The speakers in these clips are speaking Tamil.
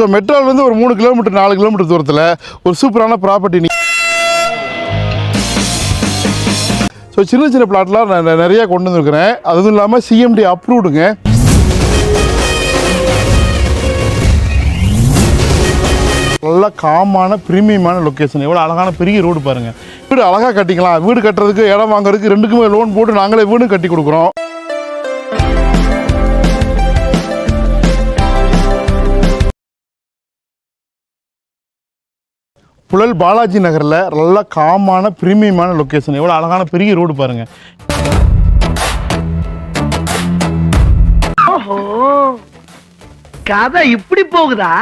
ஸோ மெட்ரோலேருந்து ஒரு மூணு கிலோமீட்டர் நாலு கிலோமீட்டர் தூரத்தில் ஒரு சூப்பரான ப்ராப்பர்ட்டி ஸோ சின்ன சின்ன பிளாட்லாம் நான் நிறையா கொண்டு வந்துருக்கிறேன். அதுவும் இல்லாமல் சிஎம்டி அப்ரூவ்டுங்க நல்ல காமான ப்ரீமியமான லொக்கேஷன் எவ்வளோ அழகான பெரிய ரோடு பாருங்கள் வீடு அழகாக கட்டிக்கலாம். வீடு கட்டுறதுக்கு இடம் வாங்குறதுக்கு ரெண்டுக்குமே லோன் போட்டு நாங்களே வீடும் கட்டி கொடுக்குறோம். புழல் பாலாஜி நகரில் நல்ல காமான ப்ரீமியமான லொக்கேஷன் எவ்வளோ அழகான பெரிய ரோடு பாருங்கள் ஓஹோ. கதை இப்படி போகுதா?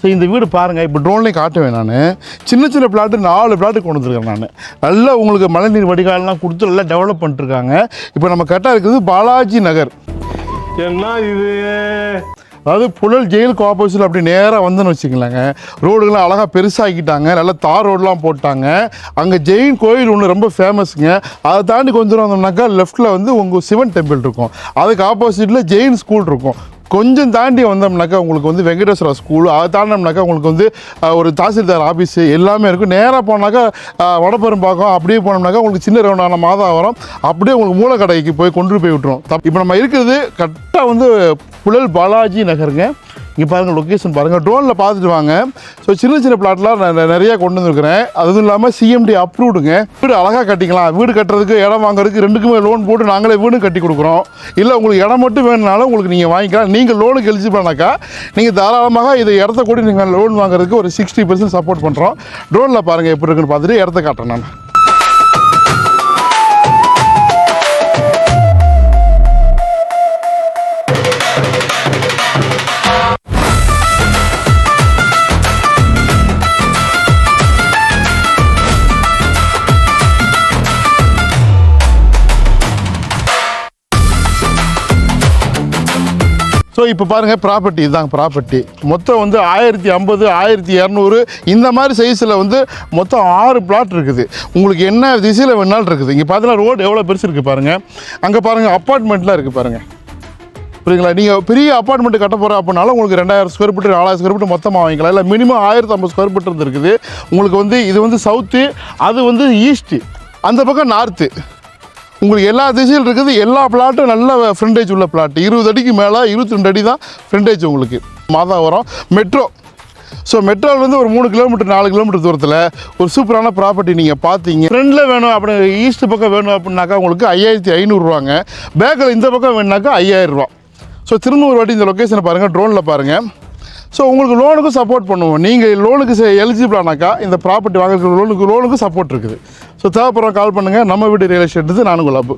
ஸோ இந்த வீடு பாருங்கள் இப்போ ட்ரோன்லேயும் காட்டுவேன் நான். சின்ன சின்ன பிளாட்டு நாலு பிளாட்டு கொண்டு வந்திருக்கேன் நான். நல்லா உங்களுக்கு மழைநீர் வடிகால்லாம் கொடுத்து நல்லா டெவலப் பண்ணிட்டுருக்காங்க இப்போ நம்ம கரெக்டாக இருக்கிறது பாலாஜி நகர். என்ன இது? அதாவது புழல் ஜெயிலுக்கு ஆப்போசிட்டில் அப்படி நேராக வந்துன்னு வச்சுக்கலாங்க ரோடுகள்லாம் அழகாக பெருசாக்கிட்டாங்க. நல்லா தார் ரோடெலாம் போட்டாங்க. அங்கே ஜெயின் கோயில் ஒன்று ரொம்ப ஃபேமஸுங்க அதை தாண்டி கொஞ்சம் வந்தோம்னாக்கா லெஃப்ட்டில் வந்து உங்கள் சிவன் டெம்பிள் இருக்கும். அதுக்கு ஆப்போசிட்டில் ஜெயின் ஸ்கூல் இருக்கும். கொஞ்சம் தாண்டி வந்தோம்னாக்கா உங்களுக்கு வந்து வெங்கடேஸ்வரா ஸ்கூல் அதை தாண்டினோம்னாக்கா உங்களுக்கு வந்து ஒரு தாசில்தார் ஆஃபீஸு எல்லாமே இருக்கும். நேராக போனாக்கா அஹ், வடபெரும்பாக்கம் அப்படியே போனோம்னாக்கா உங்களுக்கு சின்ன ரவுண்டான மாதாவரம் அப்படியே உங்களுக்கு மூலக்கடைக்கு போய் கொண்டு போய் விட்டுரும். தப் இப்போ நம்ம இருக்கிறது கட் வந்து புழல் பாலாஜி நகருங்க. இங்கே பாருங்கள் லொக்கேஷன் பாருங்கள் ட்ரோனில் பார்த்துட்டு வாங்க. ஸோ சின்ன சின்ன பிளாட்லாம் நான் நிறையா நிறைய கொண்டு வந்துருக்கிறேன். அதுவும் இல்லாமல் சிஎம்டி அப்ரூவ்டுங்க வீடு அழகாக கட்டிக்கலாம். வீடு கட்டுறதுக்கு இடம் வாங்குறதுக்கு ரெண்டுக்குமே லோன் போட்டு நாங்களே வீடு கட்டி கொடுக்குறோம். இல்லை உங்களுக்கு இடம் மட்டும் வேணுனாலும் உங்களுக்கு நீங்கள் வாங்கிக்கலாம். நீங்கள் லோனுக்கு எலிஜிபிளானாக்கா நீங்கள் தாராளமாக இதை இடத்த கூட நீங்கள் லோன் வாங்குறதுக்கு ஒரு சிக்ஸ்டி பர்சன்ட் சப்போர்ட் பண்ணுறோம் ட்ரோனில் பாருங்கள் எப்படி இருக்குன்னு பார்த்துட்டு இடத்த காட்டுறேன் நான். ஸோ இப்போ பாருங்கள் ப்ராப்பர்ட்டி இதுதான் ப்ராப்பர்ட்டி மொத்தம் வந்து ஆயிரத்தி ஐம்பது ஆயிரத்தி இரநூறு இந்த மாதிரி சைஸில் வந்து மொத்தம் ஆறு பிளாட் இருக்குது. உங்களுக்கு என்ன திசையில் வேணாலும் இருக்குது. இங்கே பார்த்தீங்கன்னா ரோடு எவ்வளோ பெருசு இருக்குது பாருங்கள் அங்கே பாருங்கள் அப்பார்ட்மெண்ட்லாம் இருக்குது பாருங்கள் புரியுங்களா நீங்கள் பெரிய அப்பார்ட்மெண்ட் கட்ட போகிற அப்படின்னாலும் உங்களுக்கு ரெண்டாயிரம் ஸ்கொயர் ஃபீட் நாலாயிரம் ஸ்கொயர் ஃபீட் மொத்தமாக வாங்கிக்கலாம். இல்லை மினிமம் ஆயிரத்தி ஐம்பது ஸ்கொயர் ஃபீட் இருக்குது. உங்களுக்கு வந்து இது வந்து சவுத்து அது வந்து ஈஸ்ட்டு அந்த பக்கம் நார்த்து உங்களுக்கு எல்லா திசையில் இருக்குது. எல்லா பிளாட்டும் நல்ல ஃப்ரண்டேஜ் உள்ள பிளாட் இருபது அடிக்கு மேலே இருபத்தி ரெண்டு அடி தான் ஃப்ரண்டேஜ் உங்களுக்கு. மாதாவரம் மெட்ரோ ஸோ மெட்ரோலேருந்து ஒரு மூணு கிலோமீட்டர் நாலு கிலோமீட்டர் தூரத்தில் ஒரு சூப்பரான ப்ராப்பர்ட்டி நீங்கள் பார்த்தீங்க ஃப்ரெண்டில் வேணும் அப்படி ஈஸ்ட் பக்கம் வேணும் அப்படின்னாக்கா உங்களுக்கு ஐயாயிரத்தி ஐநூறுரூவாங்க பேக்கில் இந்த பக்கம் வேணுனாக்கா ஐயாயிரம் ரூபா ஸோ ஒரு வாட்டி இந்த லொக்கேஷனை பாருங்கள் ட்ரோனில் பாருங்கள் ஸோ உங்களுக்கு லோனுக்கும் சப்போர்ட் பண்ணுவோம். நீங்கள் லோனுக்கு எலிஜிபிளானாக்கா இந்த ப்ராப்பர்ட்டி வாங்குறதுக்கு லோனுக்கு லோனுக்கும் சப்போர்ட் இருக்குது. ஸோ தேவைப்படுற கால் பண்ணுங்கள் நம்ம வீடு ரியல் எஸ்டேட் நானும் குலாப்பு